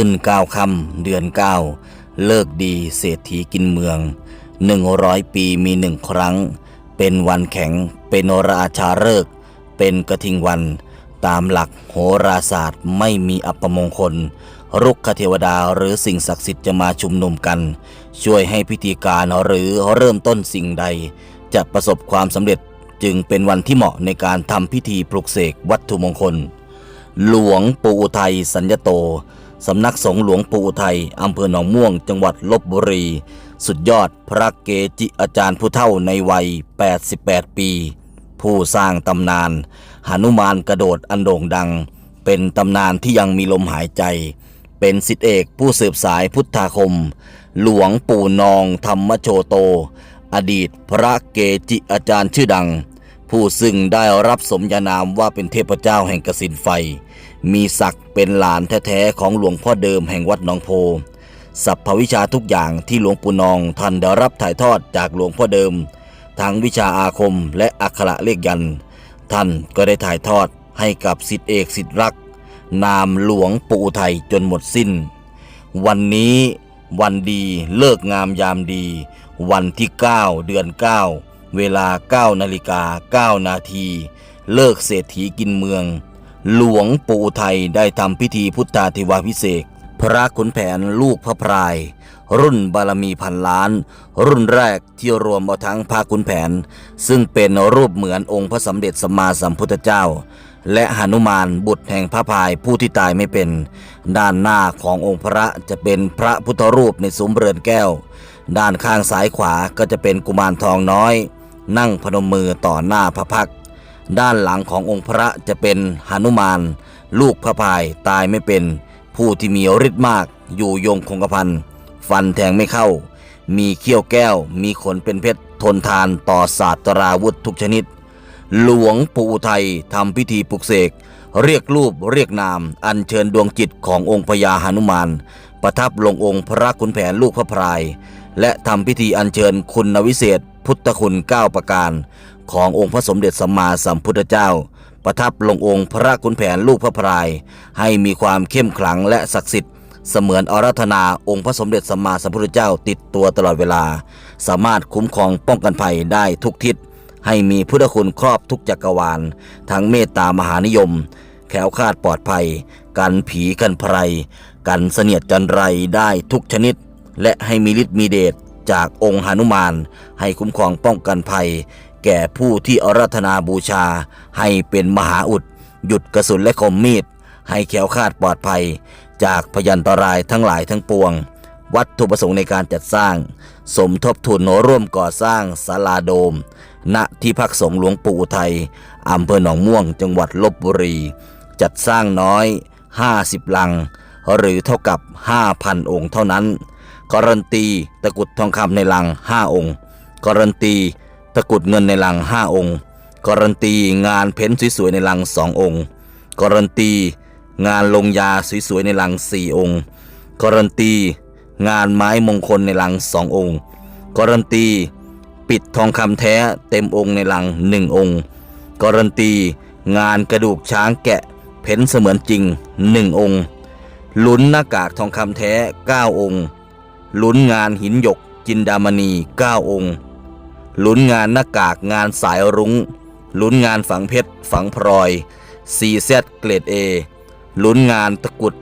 ขึ้นเก้าค่ำเดือนเก้าเลิกดีเศรษฐีกินเมืองหนึ่งร้อยปีมีหนึ่งครั้ง เป็นวันแข็งเป็นราชาฤกษ์เป็นกระทิงวัน ตามหลักโหราศาสตร์ไม่มีอัปมงคลรุกขเทวดาหรือสิ่งศักดิ์สิทธิ์จะมาชุมนุมกัน ช่วยให้พิธีการหรือเริ่มต้นสิ่งใด จะประสบความสำเร็จจึงเป็นวันที่เหมาะในการทำพิธีปลุกเสกวัตถุมงคล หลวงปู่อุทัยสัญญโต สำนักสงฆ์หลวงปู่อุทัยอำเภอหนองม่วง จังหวัดลบบุรี สุดยอดพระเกจิอาจารย์ผู้เฒ่าในวัย 88 ปี ผู้สร้างตำนานหนุมานกระโดดอันโด่งดัง เป็นตำนานที่ยังมีลมหายใจ เป็นสิทธิเอกผู้สืบสายพุทธาคม หลวงปู่นองธรรมโชโต อดีตพระเกจิอาจารย์ชื่อดัง ผู้ซึ่งได้รับสมญานามว่าเป็นเทพเจ้าแห่งกสินไฟ มีศักดิ์เป็นหลานแท้ๆของหลวงพ่อเดิมแห่งวัดหนองโพสัพพวิชาทุกอย่างที่หลวงปู่นองท่านได้รับถ่ายทอดจากหลวงพ่อเดิม ทั้งวิชาอาคมและอักขระเลขยัน ท่านก็ได้ถ่ายทอดให้กับสิทธิเอกสิทธิรัก นามหลวงปู่อุทัยจนหมดสิ้น วันนี้วันดีเลิกงามยามดี วันที่ 9 เดือน 9 เวลา9นาฬิกา9นาทีเลิกเศรษฐีกินเมือง หลวงปู่อุทัยได้ทำพิธีพุทธาธิวาพิเศษพระขุนแผนลูกพระพราย รุ่นบารมีพันล้าน รุ่นแรกที่รวมเอาทั้งพระขุนแผน ซึ่งเป็นรูปเหมือนองค์พระสมเด็จสัมมาสัมพุทธเจ้า และหนุมานบุตรแห่งพระพายผู้ที่ตายไม่เป็น ด้านหน้าขององค์พระจะเป็นพระพุทธรูปในซุ้มเรือนแก้ว ด้านข้างซ้ายขวาก็จะเป็นกุมารทองน้อย นั่งพนมมือต่อหน้าพระพัก ด้านหลังขององค์พระจะเป็นหนุมาน ลูกพระพายตายไม่เป็น ผู้ที่มีฤทธิ์มาก อยู่ยงคงกระพันฟันแทงไม่เข้า มีเขี้ยวแก้ว มีขนเป็นเพชรทนทานต่อศาสตราวุธทุกชนิด หลวงปู่อุทัยทำพิธีปลุกเสก เรียกรูปเรียกนาม อัญเชิญดวงจิตขององค์พญาหนุมาน ประทับลงองค์พระขุนแผนลูกพระพราย และทำพิธีอัญเชิญคุณวิเศษ พุทธคุณเก้าประการ ขององค์พระสมเด็จสัมมาสัมพุทธเจ้า ประทับลงองค์พระขุนแผนลูกพระพราย ให้มีความเข้มขลังและศักดิ์สิทธิ์เสมือนอารัธนาองค์พระสมเด็จสัมมาสัมพุทธเจ้าติดตัวตลอดเวลา สามารถคุ้มครองป้องกันภัยได้ทุกทิศ ให้มีพุทธคุณครอบทุกจักรวาล ทั้งเมตตามหานิยม แขวคลาดปลอดภัย กันผีกันไพรกันเสนียดจันไรได้ทุกชนิด และให้มีฤทธิ์มีเดช จากองค์หนุมาน ให้คุ้มครองป้องกันภัย แก่ผู้ที่อารัธนาบูชา ให้เป็นมหาอุด หยุดกระสุนและคมมีด ให้แขวคาดปลอดภัย จากพยันตรายทั้งหลายทั้งปวง วัตถุประสงค์ในการจัดสร้าง สมทบทุนร่วมก่อสร้างศาลาโดม ณที่พักสงหลวงปู่อุทัยอำเภอหนองม่วงจังหวัดลบบุรี จัดสร้างน้อย 50 ลัง หรือเท่ากับ 5,000 องค์เท่านั้น การันตีตะกุดทองคำในลัง 5 องค์ การันตีตะกุดเงินในลัง 5 องค์ การันตีงานเพ้นสวยๆในลัง 2 องค์ การันตี งานลงยาสวยๆในลัง 4 องค์ การันตี งานไม้มงคลในลัง 2 องค์ การันตี ปิดทองคำแท้เต็มองค์ในลัง 1 องค์ การันตี งานกระดูกช้างแกะเพ้นเสมือนจริง 1 องค์ ลุ้นหน้ากากทองคำแท้ 9 องค์ ลุ้นงานหินหยกจินดามณี 9 องค์ ลุ้นงานหน้ากากงานสายรุง้ง ลุ้นงานฝังเพชร ฝังพลอย 4Z เซเกรด A ลุ้นงานตะกุด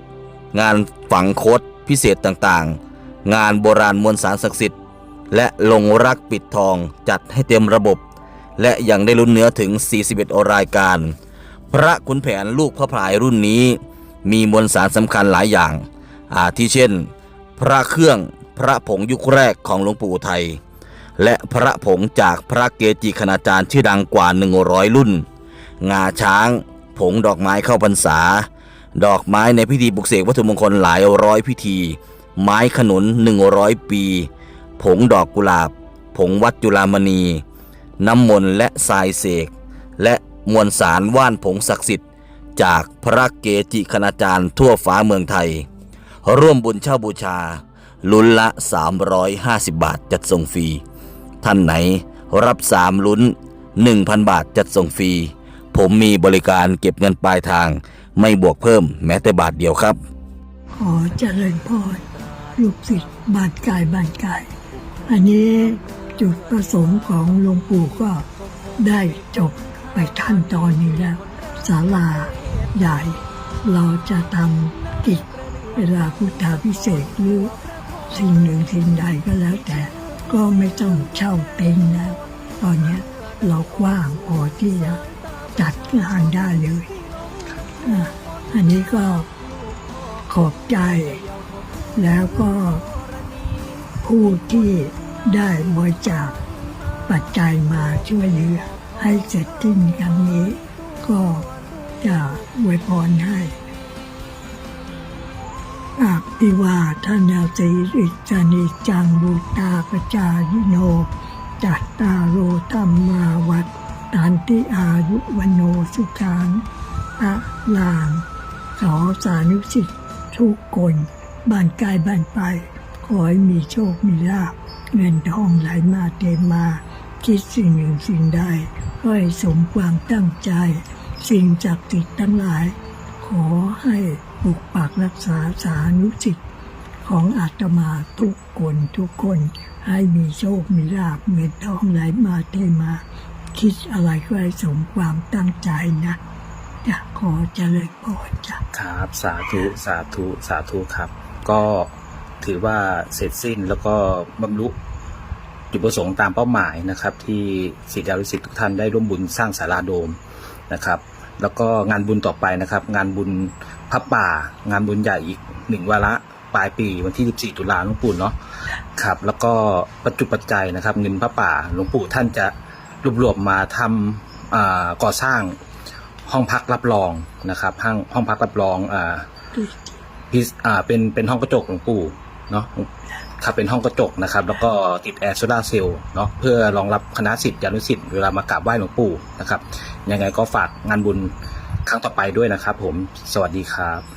งานฝังโคดพิเศษต่างๆ งานโบราณมวลสารศักดิ์สิทธิ์ และลงรักปิดทองจัดให้เต็มระบบ และยังได้ลุ้นเนื้อถึง 41 รายการ พระขุนแผนลูกพระพลายรุ่นนี้ มีมวลสารสำคัญหลายอย่างอาทิเช่น พระเครื่อง พระผงยุคแรกของหลวงปู่อุทัยและพระผงจากพระเกจิคณาจารย์ชื่อดังกว่า 100 รุ่น งาช้าง ผงดอกไม้เข้าพรรษา ดอกไม้ในพิธีปลุกเสกวัตถุมงคลหลายร้อยพิธี ไม้ขนุน 100 ปี ผงดอกกุหลาบ ผงวัดจุลามณี น้ำมนต์และทรายเสก และมวลสารว่านผงศักดิ์สิทธิ์จากพระเกจิคณาจารย์ทั่วฟ้าเมืองไทย ร่วมบุญเช่าบูชา ลุ้นละ 350 บาทจัดส่งฟรี ท่านไหนรับ 3 ลุ้น 1,000 บาทจัดส่งฟรี ผมมีบริการเก็บเงินปลายทาง ไม่บวกเพิ่มแม้แต่บาทเดียวครับ ขอเจริญพรลูกศิษย์บานกายบานกาย อันนี้จุดประสงค์ของหลวงปู่ก็ได้จบไปขั้นตอนนี้แล้วศาลาใหญ่ เราจะทำกิจเวลาพุทธาพิเศษหรือ สิ่งหนึ่งสิ่งใดก็แล้วแต่ ก็ไม่ต้องเช่าเต็นท์แล้วตอนนี้เรากว้างพอที่จะจัดงานได้เลยอันนี้ก็ขอบใจ แล้วก็ผู้ที่ได้บริจาคปัจจัยมาช่วยเหลือให้เสร็จสิ้นครั้งนี้ ก็จะอวยพรให้ อาภิวาทนาสีริจานิจังบุตาปจายโน จัตตาโรธรรมาวัดตานติอายุวันโนสุขังอะลางขอสานุสิทธิทุกคนบ้านกายบ้านไป ขอให้มีโชค มีลาภเงินทองไหลมาเทมา คิดสิ่งหนึ่งสิ่งใดก็ให้สมความตั้งใจ สิ่งจักดิ์สิทธิ์ทั้งหลาย ขอให้ ปกปักรักษาสานุสิทธิ์ของอาตมาทุกคนทุกคนให้มีโชค มีลาภเงินทองไหลมาเทมา คิดอะไรก็ให้สมความตั้งใจนะจะขอเจริญพรจ้ะครับสาธุสาธุสาธุครับ ก็ถือว่าเสร็จสิ้นแล้วก็บรรลุจุดประสงค์ตามเป้าหมายนะครับ ที่ศิษยานุศิษย์ทุกท่านได้ร่วมบุญสร้างศาลาโดมนะครับ แล้วก็งานบุญต่อไปนะครับ งานบุญพระป่า งานบุญใหญ่อีกหนึ่งวาระปลายปีวันที่ 14 ตุลาหลวงปู่เนาะครับ แล้วก็ปัจจุปัจจัยนะครับเงินพระป่าหลวงปู่ท่านจะรวบรวมมาทำอ่าก่อสร้างห้องพักรับรองนะครับห้องห้องพักรับรองอ่าพิซอ่าเป็นเป็นห้องกระจกหลวงปู่ เนาะครับเป็นห้องกระจกนะครับ แล้วก็ติดแอร์โซลาเซลล์เนาะเพื่อรองรับคณะสิทธิ์ยานุสิทธิ์เวลามากราบไหว้หลวงปู่นะครับ ยังไงก็ฝากงานบุญครั้งต่อไปด้วยนะครับ ผมสวัสดีครับ